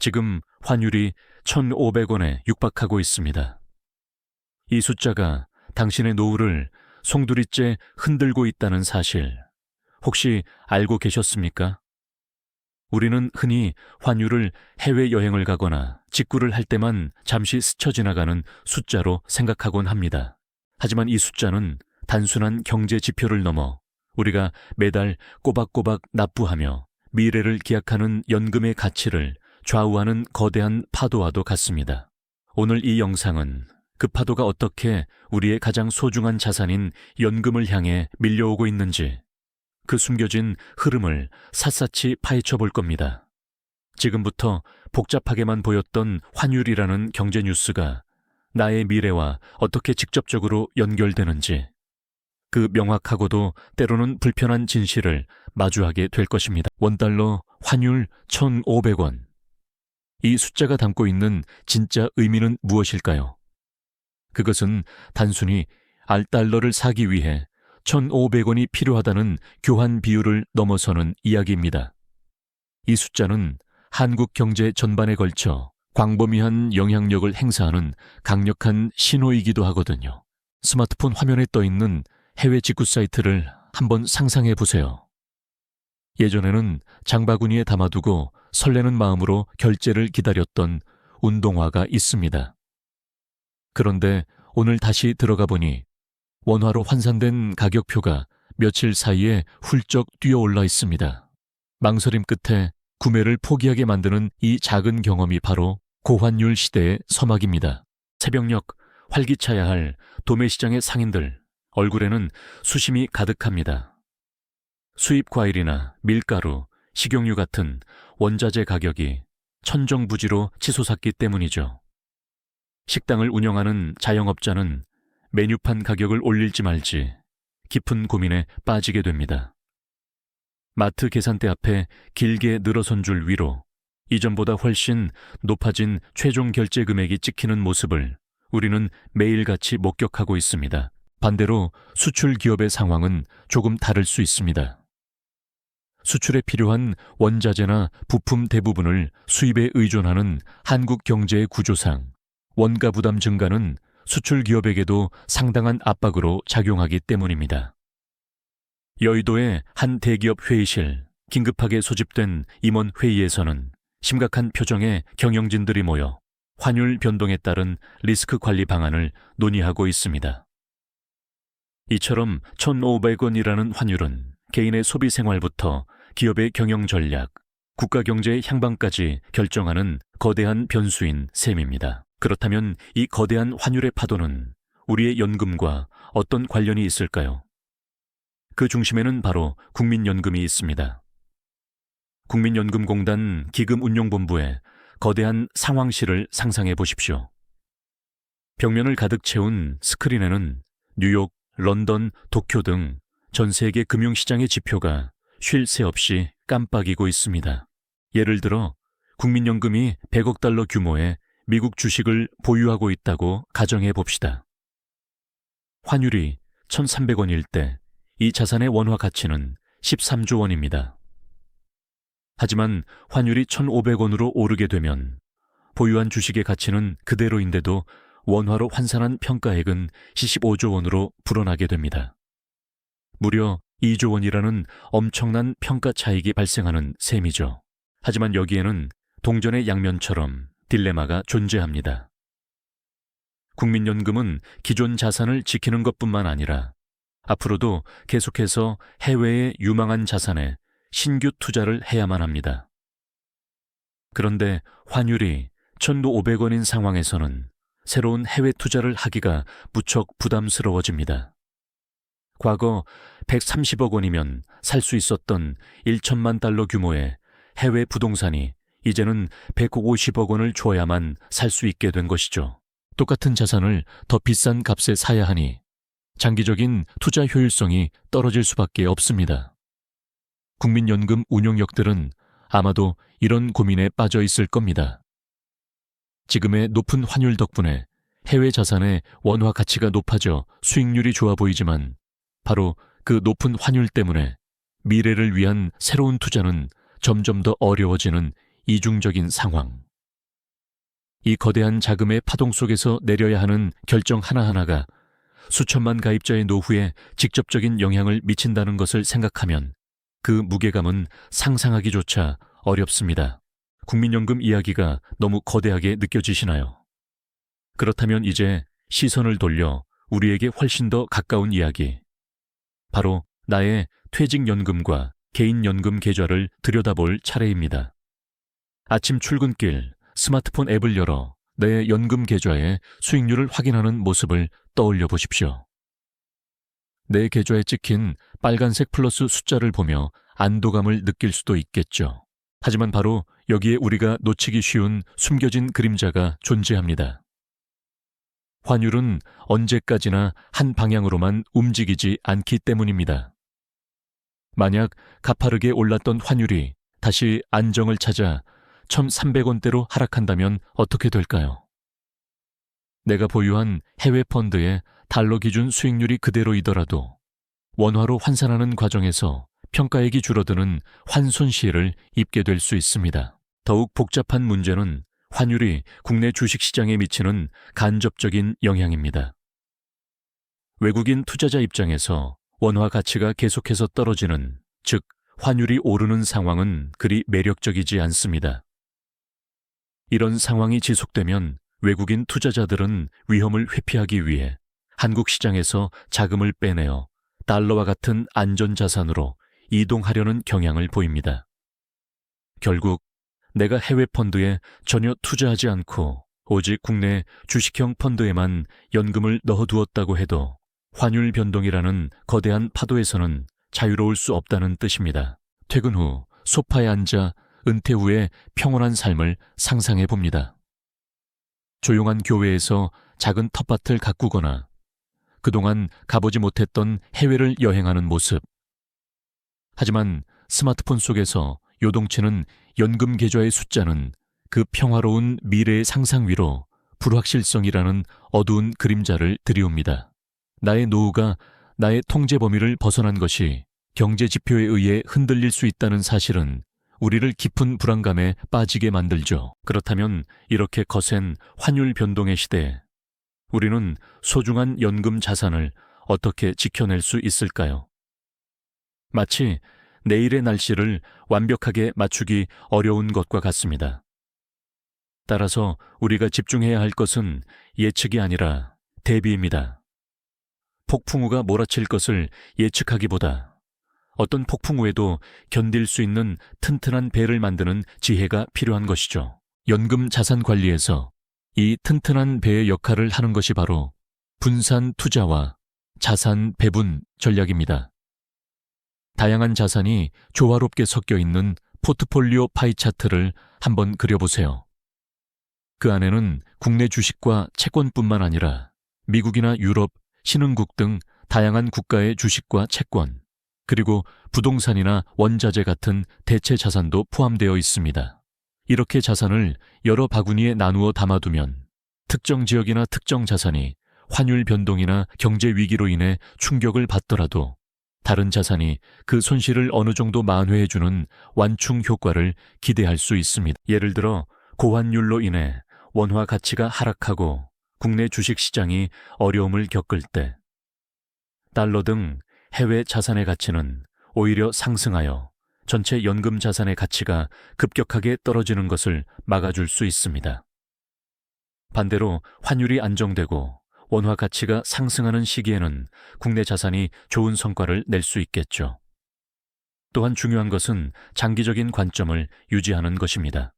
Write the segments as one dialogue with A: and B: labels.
A: 지금 환율이 1,500원에 육박하고 있습니다. 이 숫자가 당신의 노후를 송두리째 흔들고 있다는 사실 혹시 알고 계셨습니까? 우리는 흔히 환율을 해외여행을 가거나 직구를 할 때만 잠시 스쳐 지나가는 숫자로 생각하곤 합니다. 하지만 이 숫자는 단순한 경제 지표를 넘어 우리가 매달 꼬박꼬박 납부하며 미래를 기약하는 연금의 가치를 좌우하는 거대한 파도와도 같습니다. 오늘 이 영상은 그 파도가 어떻게 우리의 가장 소중한 자산인 연금을 향해 밀려오고 있는지 그 숨겨진 흐름을 샅샅이 파헤쳐 볼 겁니다. 지금부터 복잡하게만 보였던 환율이라는 경제 뉴스가 나의 미래와 어떻게 직접적으로 연결되는지 그 명확하고도 때로는 불편한 진실을 마주하게 될 것입니다. 원달러 환율 1,500원. 이 숫자가 담고 있는 진짜 의미는 무엇일까요? 그것은 단순히 알달러를 사기 위해 1,500원이 필요하다는 교환 비율을 넘어서는 이야기입니다. 이 숫자는 한국 경제 전반에 걸쳐 광범위한 영향력을 행사하는 강력한 신호이기도 하거든요. 스마트폰 화면에 떠 있는 해외 직구 사이트를 한번 상상해 보세요. 예전에는 장바구니에 담아두고 설레는 마음으로 결제를 기다렸던 운동화가 있습니다. 그런데 오늘 다시 들어가 보니 원화로 환산된 가격표가 며칠 사이에 훌쩍 뛰어올라 있습니다. 망설임 끝에 구매를 포기하게 만드는 이 작은 경험이 바로 고환율 시대의 서막입니다. 새벽녘 활기차야 할 도매시장의 상인들 얼굴에는 수심이 가득합니다. 수입 과일이나 밀가루, 식용유 같은 원자재 가격이 천정부지로 치솟았기 때문이죠. 식당을 운영하는 자영업자는 메뉴판 가격을 올릴지 말지 깊은 고민에 빠지게 됩니다. 마트 계산대 앞에 길게 늘어선 줄 위로 이전보다 훨씬 높아진 최종 결제 금액이 찍히는 모습을 우리는 매일같이 목격하고 있습니다. 반대로 수출 기업의 상황은 조금 다를 수 있습니다. 수출에 필요한 원자재나 부품 대부분을 수입에 의존하는 한국 경제의 구조상 원가 부담 증가는 수출 기업에게도 상당한 압박으로 작용하기 때문입니다. 여의도의 한 대기업 회의실, 긴급하게 소집된 임원 회의에서는 심각한 표정의 경영진들이 모여 환율 변동에 따른 리스크 관리 방안을 논의하고 있습니다. 이처럼 1,500원이라는 환율은 개인의 소비 생활부터 기업의 경영 전략, 국가 경제의 향방까지 결정하는 거대한 변수인 셈입니다. 그렇다면 이 거대한 환율의 파도는 우리의 연금과 어떤 관련이 있을까요? 그 중심에는 바로 국민연금이 있습니다. 국민연금공단 기금운용본부의 거대한 상황실을 상상해 보십시오. 벽면을 가득 채운 스크린에는 뉴욕, 런던, 도쿄 등 전 세계 금융시장의 지표가 쉴 새 없이 깜빡이고 있습니다. 예를 들어 국민연금이 100억 달러 규모의 미국 주식을 보유하고 있다고 가정해 봅시다. 환율이 1,300원일 때 이 자산의 원화 가치는 13조 원입니다. 하지만 환율이 1,500원으로 오르게 되면 보유한 주식의 가치는 그대로인데도 원화로 환산한 평가액은 75조 원으로 불어나게 됩니다. 무려 2조 원이라는 엄청난 평가 차익이 발생하는 셈이죠. 하지만 여기에는 동전의 양면처럼 딜레마가 존재합니다. 국민연금은 기존 자산을 지키는 것뿐만 아니라 앞으로도 계속해서 해외의 유망한 자산에 신규 투자를 해야만 합니다. 그런데 환율이 1,500원인 상황에서는 새로운 해외 투자를 하기가 무척 부담스러워집니다. 과거 130억 원이면 살 수 있었던 1천만 달러 규모의 해외 부동산이 이제는 150억 원을 줘야만 살 수 있게 된 것이죠. 똑같은 자산을 더 비싼 값에 사야 하니 장기적인 투자 효율성이 떨어질 수밖에 없습니다. 국민연금 운용력들은 아마도 이런 고민에 빠져 있을 겁니다. 지금의 높은 환율 덕분에 해외 자산의 원화 가치가 높아져 수익률이 좋아 보이지만 바로 그 높은 환율 때문에 미래를 위한 새로운 투자는 점점 더 어려워지는 이중적인 상황. 이 거대한 자금의 파동 속에서 내려야 하는 결정 하나하나가 수천만 가입자의 노후에 직접적인 영향을 미친다는 것을 생각하면 그 무게감은 상상하기조차 어렵습니다. 국민연금 이야기가 너무 거대하게 느껴지시나요? 그렇다면 이제 시선을 돌려 우리에게 훨씬 더 가까운 이야기. 바로 나의 퇴직연금과 개인연금 계좌를 들여다볼 차례입니다. 아침 출근길 스마트폰 앱을 열어 내 연금 계좌의 수익률을 확인하는 모습을 떠올려 보십시오. 내 계좌에 찍힌 빨간색 플러스 숫자를 보며 안도감을 느낄 수도 있겠죠. 하지만 바로 여기에 우리가 놓치기 쉬운 숨겨진 그림자가 존재합니다. 환율은 언제까지나 한 방향으로만 움직이지 않기 때문입니다. 만약 가파르게 올랐던 환율이 다시 안정을 찾아 1,300원대로 하락한다면 어떻게 될까요? 내가 보유한 해외 펀드의 달러 기준 수익률이 그대로이더라도 원화로 환산하는 과정에서 평가액이 줄어드는 환손 시혜를 입게 될 수 있습니다. 더욱 복잡한 문제는 환율이 국내 주식시장에 미치는 간접적인 영향입니다. 외국인 투자자 입장에서 원화 가치가 계속해서 떨어지는, 즉, 환율이 오르는 상황은 그리 매력적이지 않습니다. 이런 상황이 지속되면 외국인 투자자들은 위험을 회피하기 위해 한국 시장에서 자금을 빼내어 달러와 같은 안전자산으로 이동하려는 경향을 보입니다. 결국 내가 해외 펀드에 전혀 투자하지 않고 오직 국내 주식형 펀드에만 연금을 넣어두었다고 해도 환율 변동이라는 거대한 파도에서는 자유로울 수 없다는 뜻입니다. 퇴근 후 소파에 앉아 은퇴 후에 평온한 삶을 상상해 봅니다. 조용한 교회에서 작은 텃밭을 가꾸거나 그동안 가보지 못했던 해외를 여행하는 모습. 하지만 스마트폰 속에서 요동치는 연금 계좌의 숫자는 그 평화로운 미래의 상상 위로 불확실성이라는 어두운 그림자를 들이옵니다. 나의 노후가 나의 통제 범위를 벗어난 것이 경제 지표에 의해 흔들릴 수 있다는 사실은 우리를 깊은 불안감에 빠지게 만들죠. 그렇다면 이렇게 거센 환율 변동의 시대에 우리는 소중한 연금 자산을 어떻게 지켜낼 수 있을까요? 마치 내일의 날씨를 완벽하게 맞추기 어려운 것과 같습니다. 따라서 우리가 집중해야 할 것은 예측이 아니라 대비입니다. 폭풍우가 몰아칠 것을 예측하기보다 어떤 폭풍우에도 견딜 수 있는 튼튼한 배를 만드는 지혜가 필요한 것이죠. 연금 자산 관리에서 이 튼튼한 배의 역할을 하는 것이 바로 분산 투자와 자산 배분 전략입니다. 다양한 자산이 조화롭게 섞여 있는 포트폴리오 파이 차트를 한번 그려보세요. 그 안에는 국내 주식과 채권뿐만 아니라 미국이나 유럽, 신흥국 등 다양한 국가의 주식과 채권, 그리고 부동산이나 원자재 같은 대체 자산도 포함되어 있습니다. 이렇게 자산을 여러 바구니에 나누어 담아두면 특정 지역이나 특정 자산이 환율 변동이나 경제 위기로 인해 충격을 받더라도 다른 자산이 그 손실을 어느 정도 만회해주는 완충 효과를 기대할 수 있습니다. 예를 들어 고환율로 인해 원화 가치가 하락하고 국내 주식 시장이 어려움을 겪을 때 달러 등 해외 자산의 가치는 오히려 상승하여 전체 연금 자산의 가치가 급격하게 떨어지는 것을 막아줄 수 있습니다. 반대로 환율이 안정되고 원화 가치가 상승하는 시기에는 국내 자산이 좋은 성과를 낼 수 있겠죠. 또한 중요한 것은 장기적인 관점을 유지하는 것입니다.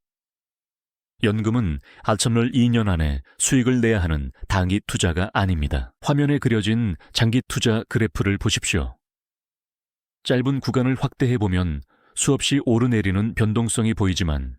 A: 연금은 아첨럴 2년 안에 수익을 내야 하는 단기 투자가 아닙니다. 화면에 그려진 장기 투자 그래프를 보십시오. 짧은 구간을 확대해 보면 수없이 오르내리는 변동성이 보이지만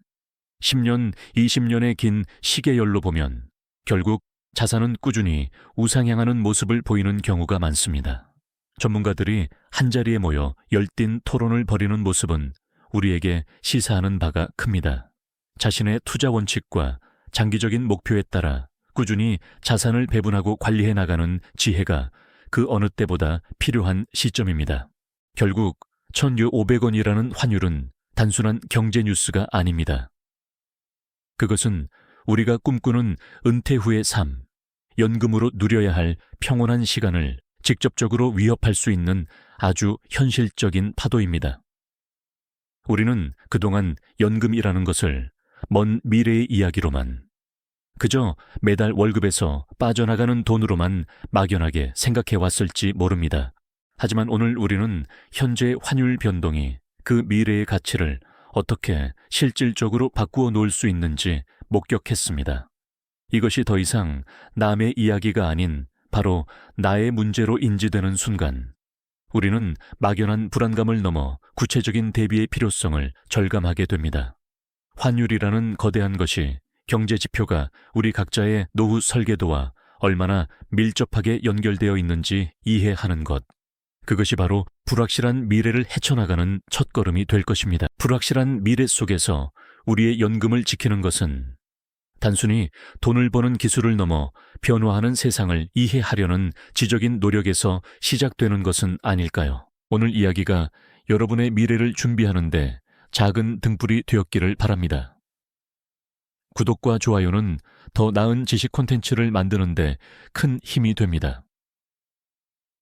A: 10년, 20년의 긴 시계열로 보면 결국 자산은 꾸준히 우상향하는 모습을 보이는 경우가 많습니다. 전문가들이 한자리에 모여 열띤 토론을 벌이는 모습은 우리에게 시사하는 바가 큽니다. 자신의 투자 원칙과 장기적인 목표에 따라 꾸준히 자산을 배분하고 관리해 나가는 지혜가 그 어느 때보다 필요한 시점입니다. 결국 1,500원이라는 환율은 단순한 경제 뉴스가 아닙니다. 그것은 우리가 꿈꾸는 은퇴 후의 삶, 연금으로 누려야 할 평온한 시간을 직접적으로 위협할 수 있는 아주 현실적인 파도입니다. 우리는 그동안 연금이라는 것을 먼 미래의 이야기로만 그저 매달 월급에서 빠져나가는 돈으로만 막연하게 생각해 왔을지 모릅니다. 하지만 오늘 우리는 현재 환율 변동이 그 미래의 가치를 어떻게 실질적으로 바꾸어 놓을 수 있는지 목격했습니다. 이것이 더 이상 남의 이야기가 아닌 바로 나의 문제로 인지되는 순간, 우리는 막연한 불안감을 넘어 구체적인 대비의 필요성을 절감하게 됩니다. 환율이라는 거대한 것이 경제 지표가 우리 각자의 노후 설계도와 얼마나 밀접하게 연결되어 있는지 이해하는 것. 그것이 바로 불확실한 미래를 헤쳐나가는 첫걸음이 될 것입니다. 불확실한 미래 속에서 우리의 연금을 지키는 것은 단순히 돈을 버는 기술을 넘어 변화하는 세상을 이해하려는 지적인 노력에서 시작되는 것은 아닐까요? 오늘 이야기가 여러분의 미래를 준비하는데 작은 등불이 되었기를 바랍니다. 구독과 좋아요는 더 나은 지식 콘텐츠를 만드는데 큰 힘이 됩니다.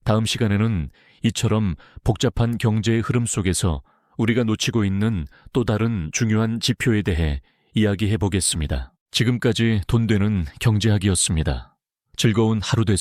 A: 다음 시간에는 이처럼 복잡한 경제의 흐름 속에서 우리가 놓치고 있는 또 다른 중요한 지표에 대해 이야기해 보겠습니다. 지금까지 돈 되는 경제학이었습니다. 즐거운 하루 되세요.